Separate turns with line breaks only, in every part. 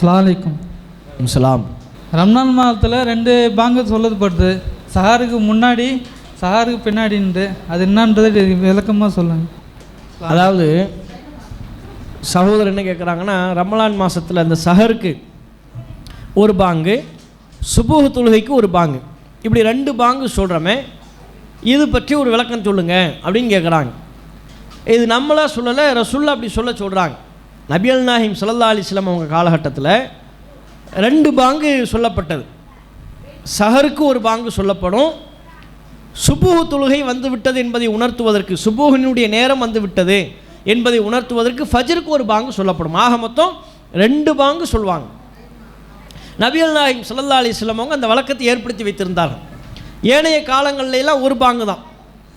அஸ்லாமலைக்கும்
சலாம்
ரம்ஜான் மாதத்தில் ரெண்டு பாங்கு சொல்லப்படுது. சஹாருக்கு முன்னாடி சஹாருக்கு பின்னாடின்ட்டு. அது என்னன்றது விளக்கமாக சொல்லுங்கள்
அதாவது சகோதரர் என்ன கேட்குறாங்கன்னா ரமலான் மாதத்தில் அந்த சஹருக்கு ஒரு பாங்கு சுபூஹ் தொழுகைக்கு ஒரு பாங்கு. இப்படி ரெண்டு பாங்கு சொல்கிறோமே இது பற்றி ஒரு விளக்கம் சொல்லுங்க அப்படின்னு கேட்குறாங்க இது நம்மளா சொல்லலை ரசுல்லா அப்படி சொல்ல சொல்கிறாங்க நபியல் நாஹிம் சுல்லா அலிஸ்லாம் அவங்க காலகட்டத்தில் ரெண்டு பாங்கு சொல்லப்பட்டது. சஹருக்கு ஒரு பாங்கு சொல்லப்படும். சுபூகு தொழுகை வந்துவிட்டது என்பதை உணர்த்துவதற்கு சுபூஹினுடைய நேரம் வந்துவிட்டது என்பதை உணர்த்துவதற்கு ஃபஜருக்கு ஒரு பாங்கு சொல்லப்படும். ஆக மொத்தம் ரெண்டு பாங்கு சொல்லுவாங்க நபியல் நாயிம் சுல்லா அலிஸ்லாம் அவங்க அந்த வழக்கத்தை ஏற்படுத்தி வைத்திருந்தார்கள். ஏனைய காலங்களிலெல்லாம் ஒரு பாங்கு தான்.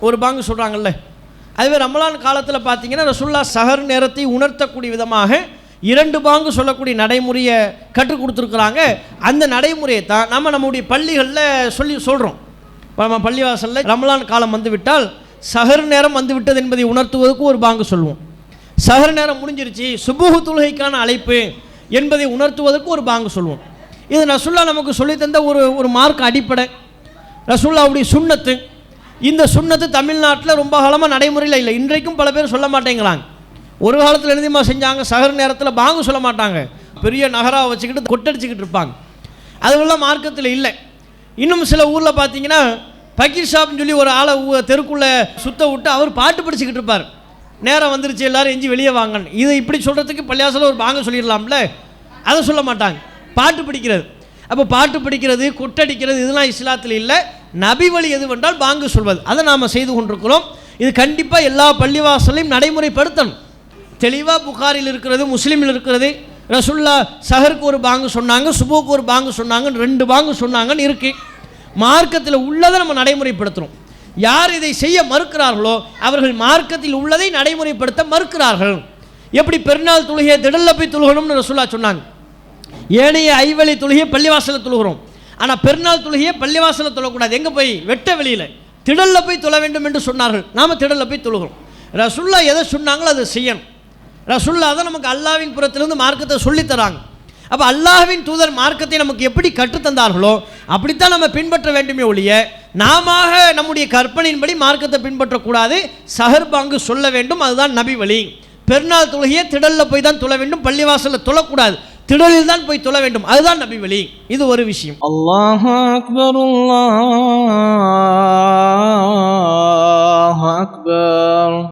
ஒரு பாங்கு சொல்கிறாங்கல்ல அதுவே ரமலான் காலத்தில் பார்த்தீங்கன்னா ரசுல்லா சஹர் நேரத்தை உணர்த்தக்கூடிய விதமாக இரண்டு பாங்கு சொல்லக்கூடிய நடைமுறையை கற்றுக் கொடுத்துருக்குறாங்க. அந்த நடைமுறையை தான் நம்ம நம்முடைய பள்ளிகளில் சொல்லி சொல்கிறோம் இப்போ நம்ம பள்ளிவாசலில் ரமலான் காலம் வந்துவிட்டால் சஹர் நேரம் வந்துவிட்டது என்பதை உணர்த்துவதற்கு ஒரு பாங்கு சொல்லுவோம். சஹர் நேரம் முடிஞ்சிருச்சு சுபுகு தொழுகைக்கான அழைப்பு என்பதை உணர்த்துவதற்கு ஒரு பாங்கு சொல்லுவோம். இது ரசுல்லா நமக்கு சொல்லித் தந்த ஒரு ஒரு மார்க் அடிப்படை. ரசுல்லாவுடைய சுண்ணத்து இந்த சுண்ணத்து தமிழ்நாட்டில் ரொம்ப காலமாக நடைமுறையில் இல்லை. இன்றைக்கும் பல பேர் சொல்ல மாட்டேங்கிறாங்க. ஒரு காலத்தில் எழுதிமா செஞ்சாங்க? சகர் நேரத்தில் பாங்கு சொல்ல மாட்டாங்க. பெரிய நகராக வச்சுக்கிட்டு கொட்டடிச்சுக்கிட்டு இருப்பாங்க. அதுவெல்லாம் மார்க்கத்தில் இல்லை. இன்னும் சில ஊரில் பார்த்தீங்கன்னா பக்கீர் ஷாப்னு சொல்லி ஒரு ஆளை தெருக்குள்ளே சுத்த விட்டு அவர் பாட்டு படிச்சுக்கிட்டு இருப்பார். நேரம் வந்துருச்சு எல்லோரும் எஞ்சி வெளியே வாங்கன்னு. இதை இப்படி சொல்கிறதுக்கு பள்ளியாசில் ஒரு பாங்க சொல்லிடலாம்ல? அதை சொல்ல மாட்டாங்க. பாட்டு பிடிக்கிறது. அப்போ பாட்டு பிடிக்கிறது கொட்டடிக்கிறது இதெல்லாம் இஸ்லாத்தில் இல்லை. நபி வழி எதுவென்றால் பாங்கு சொல்வது. அதை நாம் செய்து கொண்டிருக்கிறோம். இது கண்டிப்பாக எல்லா பள்ளிவாசலையும் நடைமுறைப்படுத்தணும். தெளிவாக புகாரில் இருக்கிறது முஸ்லீமில் இருக்கிறது. ரசுல்லா சஹருக்கு ஒரு பாங்கு சொன்னாங்க சுபுக்கு ஒரு பாங்கு சொன்னாங்க ரெண்டு பாங்கு சொன்னாங்கன்னு இருக்குது மார்க்கத்தில் உள்ளதை நம்ம நடைமுறைப்படுத்துகிறோம் யார் இதை செய்ய மறுக்கிறார்களோ அவர்கள் மார்க்கத்தில் உள்ளதை நடைமுறைப்படுத்த மறுக்கிறார்கள். எப்படி பெருநாள் தொழுகையை திடலில் போய் தொழுகணும்னு ரசுல்லா சொன்னாங்க. ஏனைய ஐவழி தொழுகையை பள்ளிவாசலில் தொழுகிறோம். ஆனால் பெருநாள் தொழுகையை பள்ளிவாசலில் தொழக்கூடாது. எங்கே போய்? வெட்ட வெளியில். திடலில் போய் தொழ வேண்டும் என்று சொன்னார்கள். நாம் திடலில் போய் தொழுகிறோம். ரசுல்லா எதை சொன்னாங்களோ அதை செய்யணும். ரசுல்லா தான் நமக்கு அல்லாவின் புறத்திலிருந்து மார்க்கத்தை சொல்லித்தராங்க அப்போ அல்லாஹ்வின் தூதர் மார்க்கத்தை நமக்கு எப்படி கற்றுத்தந்தார்களோ அப்படித்தான் நம்ம பின்பற்ற வேண்டுமே ஒழிய நாம நம்முடைய கற்பனையின்படி மார்க்கத்தை பின்பற்றக்கூடாது. சஹர்பாங்கு சொல்ல வேண்டும். அதுதான் நபி வழி. பெருநாள் தொழுகையை திடலில் போய் தான் தொழ வேண்டும். பள்ளிவாசலில் தொழக்கூடாது. திடலில் தான் போய் தொழ வேண்டும். அதுதான் நபி வழி. இது ஒரு விஷயம்.
அல்லாஹ் அக்பர் அல்லாஹ் அக்பர்.